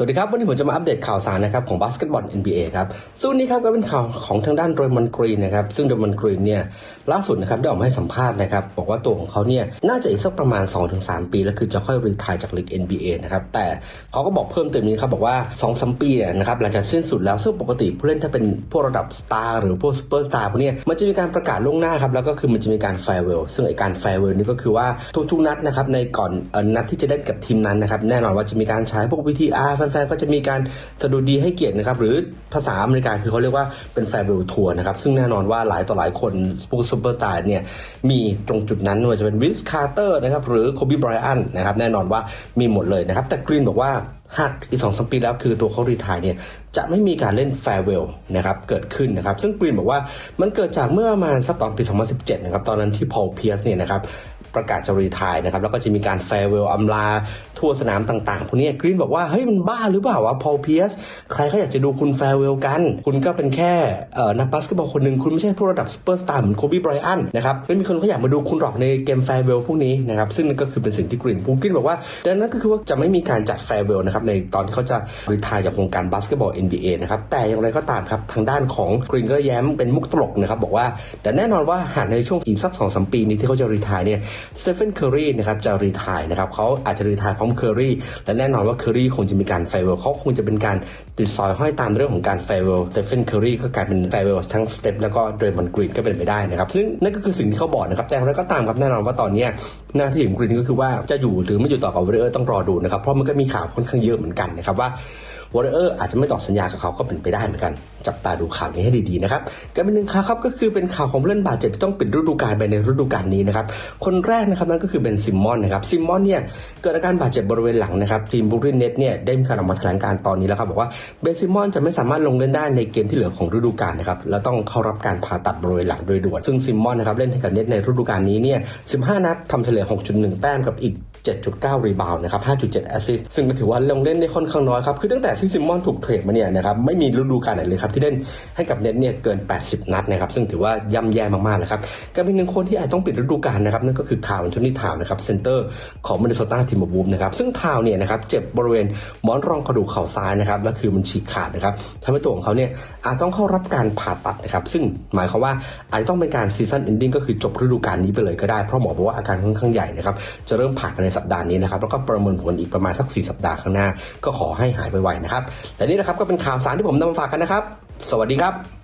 สวัสดีครับ วันนี้ผมจะมาอัปเดตข่าวสารนะครับของบาสเกตบอล NBA ครับซึ่งนนี้ครับก็เป็นข่าวของทางด้านโดยมอนกรีนนะครับซึ่งโดยมอนกรีนเนี่ยล่าสุดนะครับได้ออกมาให้สัมภาษณ์นะครับบอกว่าตัวของเขาเนี่ยน่าจะอีกสักประมาณ 2-3 ปี แล้วคือจะค่อยรีทายจากลีก NBA นะครับแต่เขาก็บอกเพิ่มเติมนี้ครับบอกว่า 2-3 ปีเนี่ยนะครับหลังจากสิ้นสุดแล้วซึ่งปกติผู้เล่นถ้าเป็นพวกระดับสตาร์หรือพวกซูเปอร์สตาร์พวกเนี้ยมันจะมีการประกาศล่วงหน้าครับแล้วก็คือมันจะมีการแฟร์เวลซึ่งไอการแฟร์เวลนี่ก็คือว่าทุกๆนัดนะครับในก่อนเอ่อนัดที่จะเล่นกับทีมนั้นนะครับแน่นอนว่าจะมีการใช้พวก VTR แฟนๆก็จะมีการสะดุดีให้เกียรตินะครับหรือภาษาอเมริกาคือเขาเรียกว่าเป็นแฟร์เวลทัวร์นะครับซึ่งแน่นอนว่าหลายต่อหลายคนพวกซูเปอร์สตาร์เนี่ยมีตรงจุดนั้นไม่ว่าจะเป็นวิสคาร์เตอร์นะครับหรือโคบีไบรอันนะครับแน่นอนว่ามีหมดเลยนะครับแต่กรีนบอกว่าหากอีกสองสปีแล้วคือตัวเขารีทายเนี่ยจะไม่มีการเล่นแฟร์เวลนะครับเกิดขึ้นนะครับซึ่งกรีนบอกว่ามันเกิดจากเมื่อประมาณสักตอนปี 2017 นะครับตอนนั้นที่พอลเพียสเนี่ยนะครับ ประกาศจะรีทายนะครับ แล้วก็จะมีการแฟร์เวลอำลาทั่วสนามต่างๆพวกนี้กรีนบอกว่า เฮ้ย มันบ้าหรือเปล่าวะพอลเพียสใครเขาอยากจะดูคุณแฟร์เวลกัน คุณก็เป็นแค่นักบาสเกตบอลคนหนึ่งคุณไม่ใช่ผู้ระดับซูเปอร์สตาร์เหมือนโคบีไบรอันนะครับไม่มีคนเขาอยากมาดูคุณหรอกในเกมแฟร์เวลพวกนี้นะครับซึ่งนั่นก็คือเป็นสิ่งที่กรีนพูดกรีนบอกว่าดังนั้นก็คือว่าจะไม่มีการจัดแฟร์เวลนะครับในตอนที่เขาจะรีทายจากวงการบาสเกตบอล NBA นะครับแต่อย่างไรก็ตามครับทางด้านของกรีนก็แย้มเป็นมุกตลกนะครับบอกว่าแต่แน่นอนว่าหากในช่วงอีกสักสองสามปีนี้ที่เขาจะรีทายเนี่ยสเตฟ n นเคอรีนะครับจะรีทายนะครับเขาอาจจะรีทายพร้อมเคอรีและแน่นอนว่าเคอรีคงจะมีการแฟเวลเขาคงจะเป็นการติดซอยห้อยตามเรื่องของการแฟเวลสเตฟ n นเคอรีก็กลายเป็นแฟเวลทั้งสเตปแล้วก็เดรมอนกรีนก็เป็นไปได้นะครับซึ่งนั่นก็คือสิ่งที่เขาบอกนะครับแต่อย่างไรก็ตามครับแน่นอนว่าตอนนี้หน้าที่ของกรีนก็คือว่าจะอยู่หรือไม่อยู่ต่อกับวอริเออร์ต้องรอดูนะครับเพราะมันก็มีข่าวค่อนข้างเยอะเหมือนกันนะครับว่า วอร์เออร์อาจจะไม่ต่อสัญญากับเขาก็เป็นไปได้เหมือนกัน จับตาดูข่าวนี้ให้ดีๆนะครับกันเป็นหนึ่งข่าวครับก็คือเป็นข่าวของเล่นบาดเจ็บที่ต้องปิดฤดูกาลไปในฤดูกาลนี้นะครับคนแรกนะครับนั่นก็คือเบนซิมมอนนะครับซิมมอนเนี่ยเกิดอาการบาดเจ็บบริเวณหลังนะครับทีมบุรีเน็ตเนี่ยได้มีการออกมาแถลงการตอนนี้แล้วครับบอกว่าเบนซิมมอนจะไม่สามารถลงเล่นได้ในเกมที่เหลือของฤดูกาลนะครับแล้วต้องเข้ารับการผ่าตัดบริเวณหลังโดยด่วนซึ่งซิมมอนนะครับเล่นให้กับเน็ตในฤดูกาลนี้เนี่ย15 นัดทำเฉลี่ย6.1 แต้มกับอีก7.9 รีบาวนะครับ 5.7 แอสซิสซึ่งก็ถือว่าลงเล่นได้ค่อนข้างน้อยครับ คือตั้งแต่ที่ซิมมอนถูกเทรดมาเนี่ยนะครับ ไม่มีฤดูกาลไหนเลยครับ ที่เล่นให้กับเน็ตเนี่ยเกิน 80 นัดนะครับ ซึ่งถือว่าย่ำแย่มากๆนะครับก็เป็นหนึ่งคนที่อาจต้องปิดฤดูกาลนะครับ นั่นก็คือข่าวนโทนี่ทาวน์นะครับ เซนเตอร์ของมินนิโซตาทีมบูมนะครับ ซึ่งทาวน์เนี่ยนะครับ เจ็บบริเวณหมอนรองกระดูกเข่าซ้ายนะครับและคือมันฉีกขาดนะครับทำให้ตัวของเขาเนี่ยอาจต้องเข้ารับการผ่าตัดนะครับ ซึ่งหมายความว่าอาจจะต้องเป็นการซีซันเอนดิ้งก็คือจบฤดูกาลนี้ไปเลยก็ได้ เพราะหมอบอกว่าอาการค่อนข้างใหญ่นะครับ จะเริ่มผ่ากันในสัปดาห์นี้นะครับแล้วก็ประเมินผลอีกประมาณสัก 4 สัปดาห์ข้างหน้า ก็ขอให้หายไวๆนะครับแต่นี่นะครับก็เป็นข่าวสารที่ผมนำมาฝากกันนะครับ สวัสดีครับ